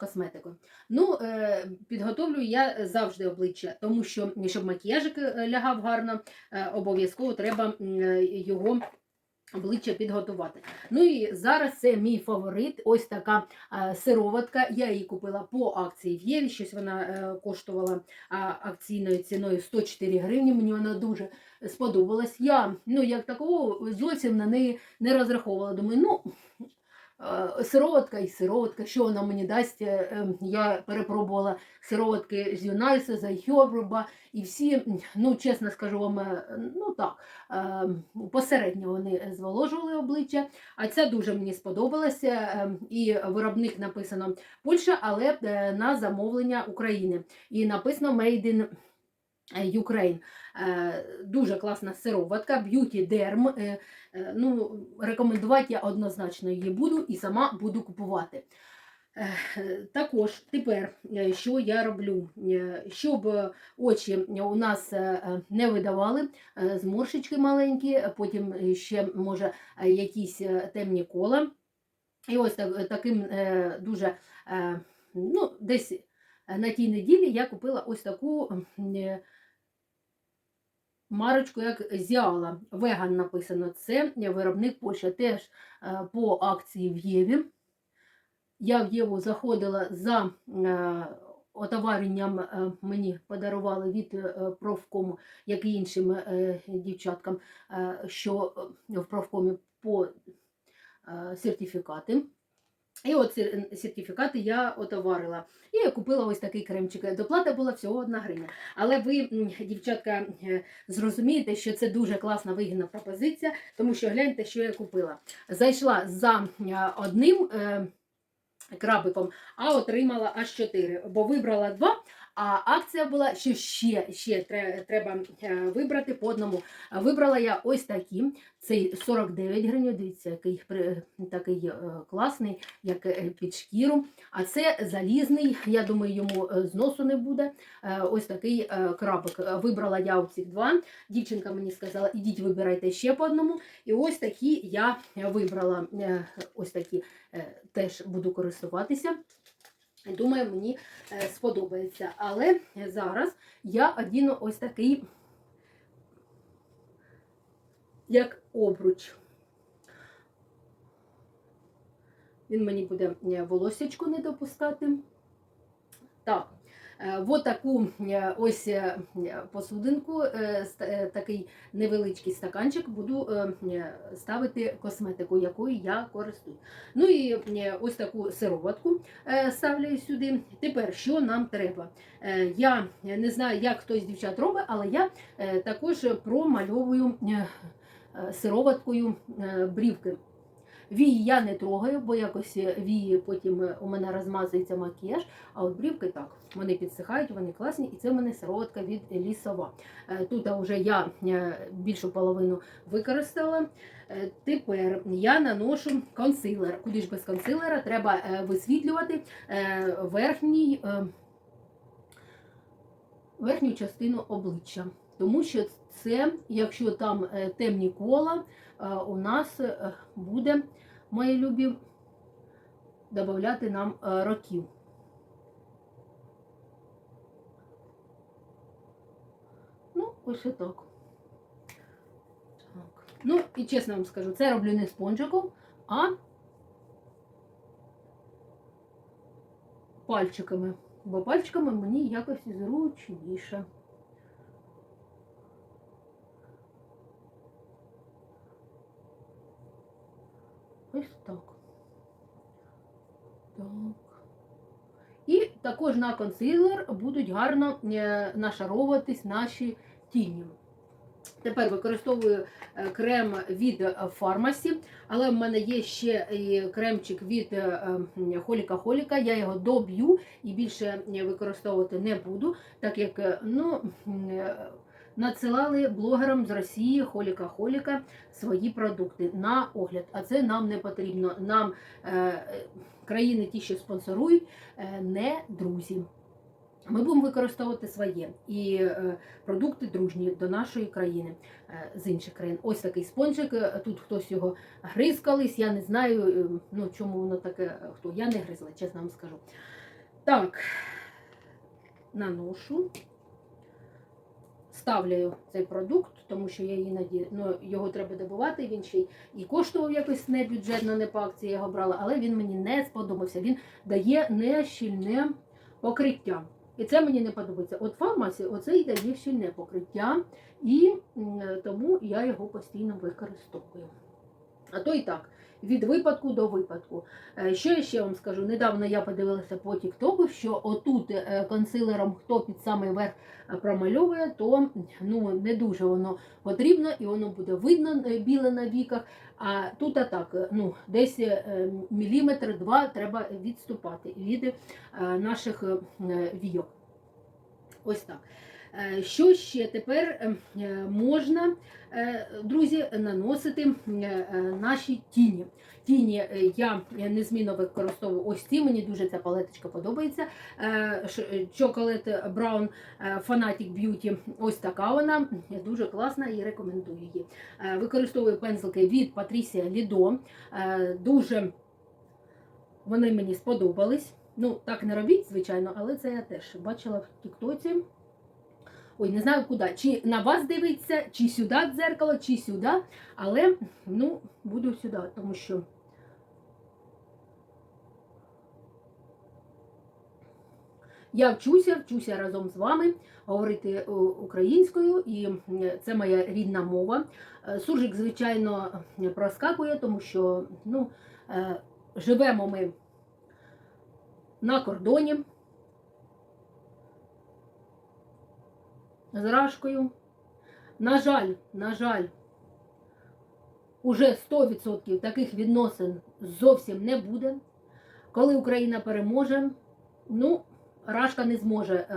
косметикою. Ну, е, підготовлю я завжди обличчя, тому що щоб макіяжик е, лягав гарно, е, обов'язково треба його. Обличчя підготувати. Ну і зараз це мій фаворит. Ось така сироватка. Я її купила по акції в Єві. Щось вона коштувала акційною ціною 104 гривні. Мені вона дуже сподобалась. Я ну як такого зовсім на неї не розраховувала. Думаю, ну. Е, Сироватка і сироватка, що вона мені дасть. Е, е, Я перепробувала сироватки з Юнайса, з і всі, ну чесно скажу вам, ну так, посередньо вони зволожували обличчя. А ця дуже мені сподобалася. І виробник написано Польща, але на замовлення України. І написано Made in Ukraine. Е, Дуже класна сироватка, Beauty Derm. Е, е, Ну, рекомендувати я однозначно її буду і сама буду купувати. Е, Також тепер, е, що я роблю, Е, щоб е, очі у нас е, е, не видавали е, зморшечки маленькі, е, потім ще може е, якісь е, темні кола. І ось так, таким е, дуже е, ну, десь на тій неділі я купила ось таку е, марочку, як Зіала. Веган написано. Це виробник Польща. Теж е, по акції в Єві. Я в Єву заходила за е, отоваренням, е, мені подарували від профкому, як і іншим дівчаткам, що в профкомі по сертифікати. І от сертифікати я отоварила. І я купила ось такий кремчик. Доплата була всього одна гривня. Але ви, дівчатка, е, зрозумієте, що це дуже класна вигідна пропозиція, тому що гляньте, що я купила. Зайшла за е, одним е, крабиком, а отримала аж 4, бо вибрала два. А акція була, що ще, ще треба е, вибрати по одному. Вибрала я ось такі. Цей 49 гривень, дивіться, який такий е, класний, як е, під шкіру. А це залізний, я думаю, йому зносу не буде. Ось такий крабик. Е, Вибрала я оці два. Дівчинка мені сказала, ідіть вибирайте ще по одному. І ось такі я вибрала. Ось такі теж буду користуватися. Думаю, мені е, сподобається. Але зараз я одіну ось такий, як обруч. Він мені буде волосечку не допускати. Так, е, от таку е, ось е, посудинку, такий невеличкий стаканчик буду ставити косметику, якою я користуюсь. Ну і ось таку сироватку ставлю сюди. Тепер, що нам треба? Я не знаю, як хтось з дівчат робить, але я також промальовую сироваткою брівки. Вії я не трогаю, бо якось вії потім е, у мене розмазується макіяж, а от брівки так, вони підсихають, вони класні, і це в мене сироватка від лісова. Е, Тут вже я е, більшу половину використала. Е, Тепер я наношу консилер. Куди ж без консилера? Треба е, висвітлювати е, верхній, е, верхню частину обличчя. Тому що це, якщо там е, темні кола, е, у нас е, буде, мої любі, додати нам е, років. Ну, ось так. так. Ну, і чесно вам скажу, це роблю не спонжиком, а пальчиками. Бо пальчиками мені якось зручніше. Ось так. Так. І також на консилер будуть гарно е, нашаровуватись наші тіні. Тепер використовую е, крем від Фармасі, але в мене є ще і кремчик від Холіка Холіка. Я його доб'ю і більше е, використовувати не буду, так як е, ну, е, надсилали блогерам з Росії Холіка Холіка свої продукти на огляд. А це нам не потрібно. Нам е, країни, ті, що спонсорують, е, не друзі. Ми будемо використовувати своє і е, продукти дружні до нашої країни е, з інших країн. Ось такий спонжик. е, Тут хтось його гриз колись. Я не знаю, е, ну чому воно таке. Хто я не гризла, чесно вам скажу. Так, наношу. Ставляю цей продукт, тому що я іноді ну, його треба добувати. Він ще і коштував якось не бюджетно, не по акції я його брала, але він мені не сподобався. Він дає нещільне покриття. І це мені не подобається. От фармасі оцей дає щільне покриття, і тому я його постійно використовую. А то і так, від випадку до випадку. Е, Що я ще вам скажу? Недавно я подивилася по Тіктоку, що отут е, консилером, хто під самий верх е, промальовує, то ну, не дуже воно потрібно і воно буде видно біле на віках. А тут а так, ну, десь міліметр-два треба відступати від наших війок. Ось так. Е, Що ще тепер е, можна, е, друзі, наносити наші тіні. Тіні я незмінно використовую ось ці, мені дуже ця палеточка подобається. Brown е, Fanatic Beauty. Ось така вона, дуже класна і рекомендую її. Використовую пензлики від Patricia Lido. Дуже вони мені сподобались. Ну, так не робіть, звичайно, але це я теж бачила в Тіктоці. Ой, не знаю куди. Чи на вас дивиться, чи сюди дзеркало, чи сюди. Але ну, буду сюди, тому що. Я вчуся, вчуся разом з вами говорити е, українською, і це моя рідна мова. Е, Суржик, звичайно, проскакує, тому що ну, е, живемо ми на кордоні з Рашкою. На жаль, на жаль, уже 100% таких відносин зовсім не буде. Коли Україна переможе, ну, Рашка не зможе е,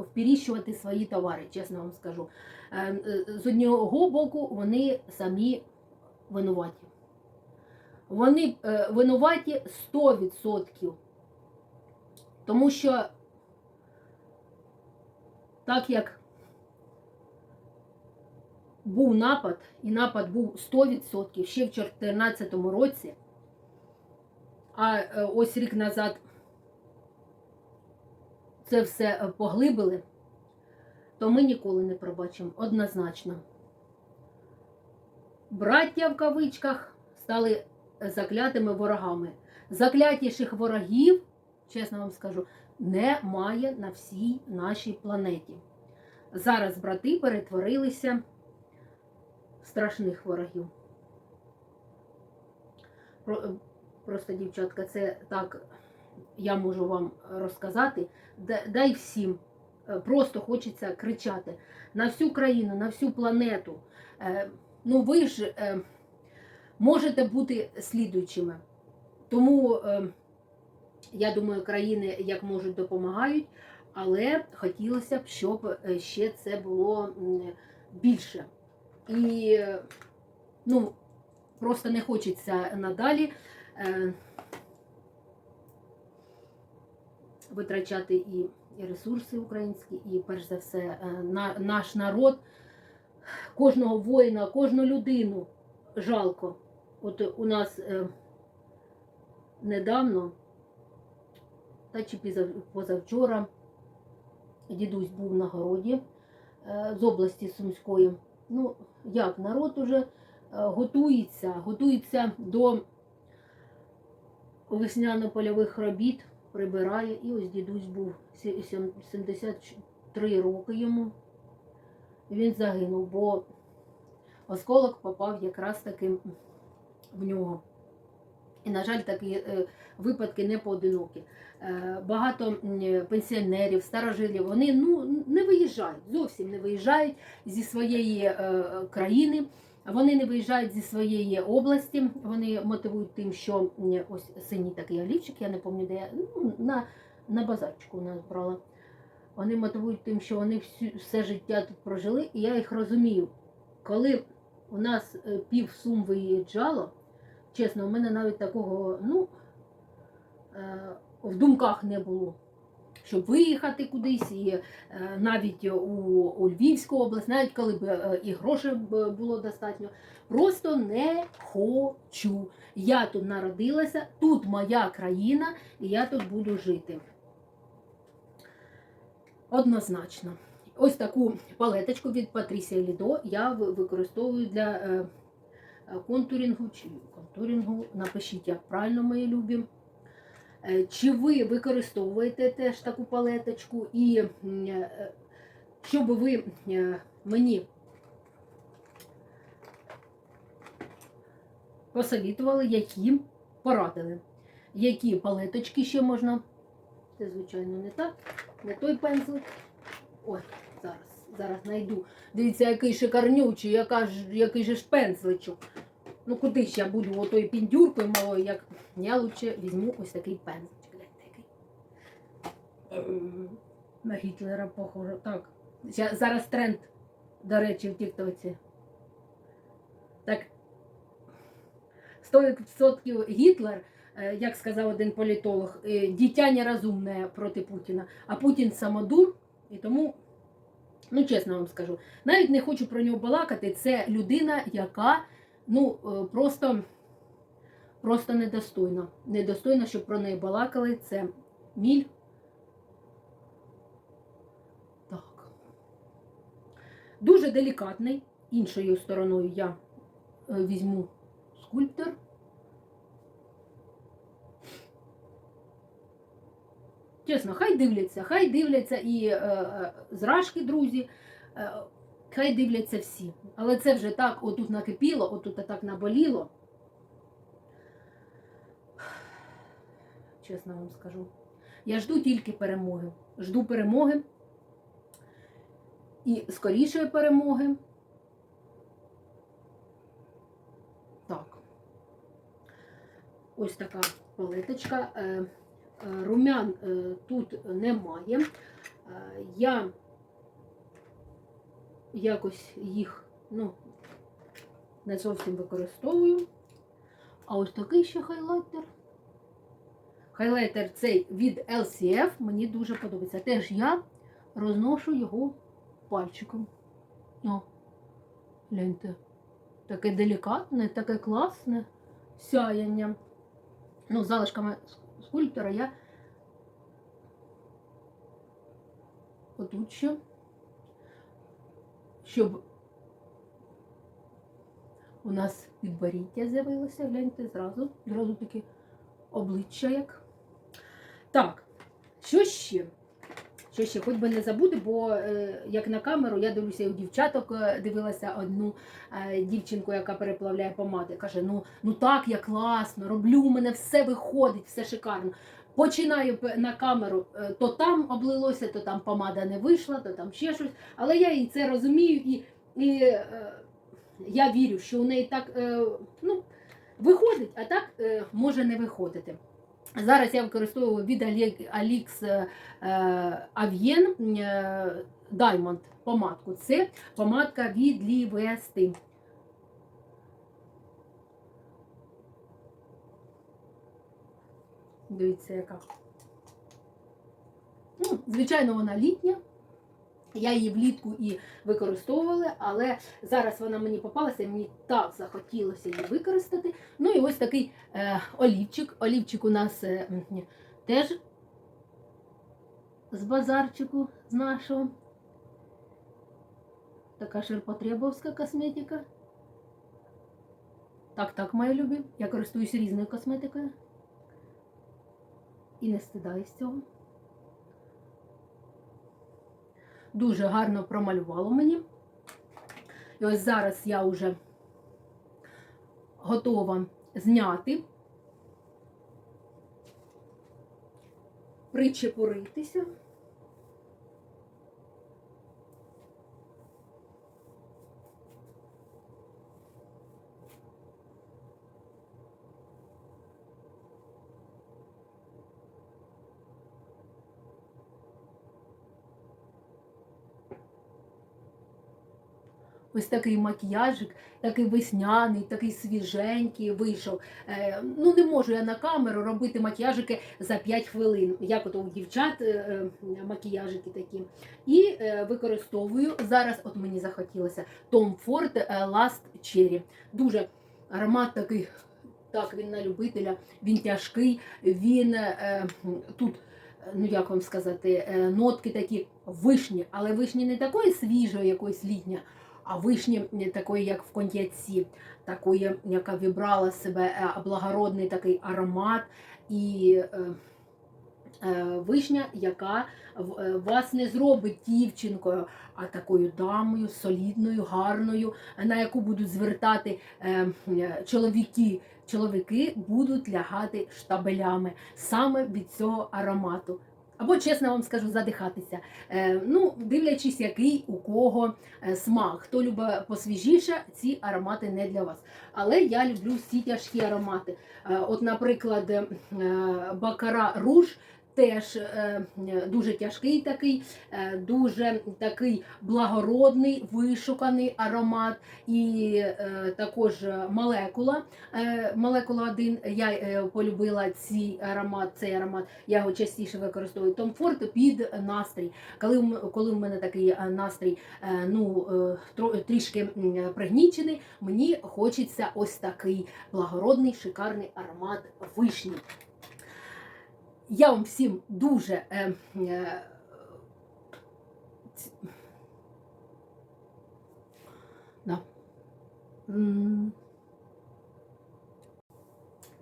впіріщувати свої товари, чесно вам скажу. Е, е, з одного боку, вони самі винуваті. Вони е, винуваті 100%. Тому що так як був напад, і напад був 100% ще в 2014 році, а е, ось рік назад це все е, поглибили, то ми ніколи не пробачимо однозначно. Браття в кавичках стали заклятими ворогами. Заклятіших ворогів, чесно вам скажу, немає на всій нашій планеті. Зараз брати перетворилися страшних ворогів. Просто, дівчатка, це так я можу вам розказати. Дай всім. Е, Просто хочеться кричати на всю країну, на всю планету. Е, Ну, ви ж е, можете бути слідуючими. Тому, е, я думаю, країни як можуть допомагають, але хотілося б, щоб е, ще це було більше. І е, ну, просто не хочеться надалі е, витрачати і, ресурси українські, і перш за все е, на, наш народ, кожного воїна, кожну людину жалко. От у нас е, недавно, та чи позавчора, дідусь був на городі е, з області Сумської. Ну, як народ уже е, готується, готується до весняно-польових робіт, прибирає. І ось дідусь був 73 роки йому. Він загинув, бо осколок попав якраз таки в нього. І, на жаль, такі е, випадки не поодинокі. Е, багато пенсіонерів, старожилів, вони ну, не виїжджають, зовсім не виїжджають зі своєї е, країни, вони не виїжджають зі своєї області. Вони мотивують тим, що ось синій такий олівчик, я не пам'ятаю, де я ну, на, на базарчику нас брала. Вони мотивують тим, що вони всю, все життя тут прожили, і я їх розумію. Коли у нас пів сум виїжджало, чесно, у мене навіть такого, ну, е, в думках не було. Щоб виїхати кудись, і е, навіть у, у Львівську область, навіть коли б е, і грошей було достатньо, просто не хочу. Я тут народилася, тут моя країна, і я тут буду жити. Однозначно. Ось таку палеточку від Патрісія Лідо я використовую для е, е, чи контурінгу. Напишіть, як правильно, мої любі. Е, Чи ви використовуєте теж таку палеточку? І е, щоб ви мені посовітували, які порадили, які палеточки ще можна. Це, звичайно, не так, не той пензлик. Ой, зараз, знайду. Дивіться, який шикарнючий, яка ж, який же ж пензличок. Ну куди ж я буду отою піндюркою малою, як я лучше візьму ось такий пензличок. Ем, На Гітлера похоже. Так. Зараз тренд, до речі, в Тіктоці. Так. 100% Гітлер, е, як сказав один політолог, е, дитя нерозумне проти Путіна, а Путін самодур, і тому, ну чесно вам скажу, навіть не хочу про нього балакати. Це людина, яка ну е, просто, просто недостойна. Недостойна, щоб про неї балакали. Це міль. Так. Дуже делікатний. Іншою стороною я е, візьму скульптор. Чесно, хай дивляться, хай дивляться і е, е, зражки, друзі, е, хай дивляться всі. Але це вже так, отут накипіло, отут так наболіло. Чесно вам скажу. Я жду тільки перемоги. Жду перемоги і скорішої перемоги. Так. Ось така палеточка. Е, Румян е, тут немає. Е, Я якось їх ну, не зовсім використовую. А ось такий ще хайлайтер. Хайлайтер цей від LCF мені дуже подобається. Теж я розношу його пальчиком. О, гляньте. Таке делікатне, таке класне сяяння. Ну, залишками скульптора я потучу, щоб у нас підборіддя з'явилося, гляньте, зразу, зразу таке обличчя як. Так, що ще? Що ще, хоч би не забути, бо е, як на камеру я дивлюся і у дівчаток е, дивилася одну е, дівчинку, яка переплавляє помади. Каже: ну, ну так, я класно, роблю, у мене все виходить, все шикарно. Починаю на камеру, то там облилося, то там помада не вийшла, то там ще щось. Але я і це розумію, і, і я вірю, що у неї так ну, виходить, а так може не виходити. Зараз я використовую від Алікс Ав'єн е, е, е, Diamond помадку. Це помадка від Лівести. Дивіться, яка. Ну, звичайно, вона літня. Я її влітку і використовувала, але зараз вона мені попалася, мені так захотілося її використати. Ну і ось такий е, олівчик. Олівчик у нас е, теж з базарчику з нашого. Така ширпотребовська косметика. Так, так, мої любі. Я користуюсь різною косметикою. І не стидаюсь цього. Дуже гарно промалювало мені. І ось зараз я вже готова зняти, причепуритися. Ось такий макіяжик, такий весняний, такий свіженький вийшов. Е, ну не можу я на камеру робити макіяжики за 5 хвилин, як от у дівчат е, е, макіяжики такі. І е, використовую зараз, от мені захотілося, Tom Ford е, Last Cherry. Дуже аромат такий, так, він на любителя, він тяжкий, він е, тут ну як вам сказати, е, нотки такі вишні, але вишні не такої свіжої, якоїсь літня, а вишні такої, як в коньяці, такої, яка вібрала себе е, благородний такий аромат і е, е, вишня, яка е, вас не зробить дівчинкою, а такою дамою, солідною, гарною, на яку будуть звертати е, е, чоловіки. Чоловіки будуть лягати штабелями саме від цього аромату. Або, чесно вам скажу, задихатися. Е, ну, дивлячись, який у кого е, смак. Хто любить посвіжіше, ці аромати не для вас. Але я люблю всі тяжкі аромати. Е, от, наприклад, Бакара Руж теж е, дуже тяжкий такий, е, дуже такий благородний, вишуканий аромат. І е, також молекула. Молекула 1 я полюбила цей аромат, цей аромат, я його частіше використовую. Том Форд під настрій. Коли, коли в мене такий настрій ну, трішки пригнічений, мені хочеться ось такий благородний, шикарний аромат вишні. Я вам всім дуже. Е, е, да.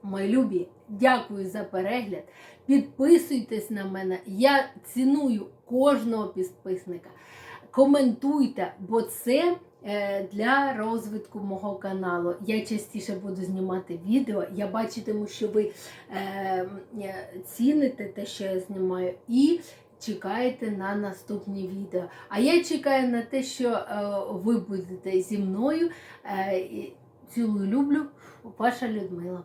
Мої любі, дякую за перегляд. Підписуйтесь на мене. Я ціную кожного підписника. Коментуйте, бо це для розвитку мого каналу. Я частіше буду знімати відео. Я бачитиму, що ви е, е, ціните те, що я знімаю, і чекаєте на наступні відео. А я чекаю на те, що е, ви будете зі мною. Е, цілую люблю, ваша Людмила.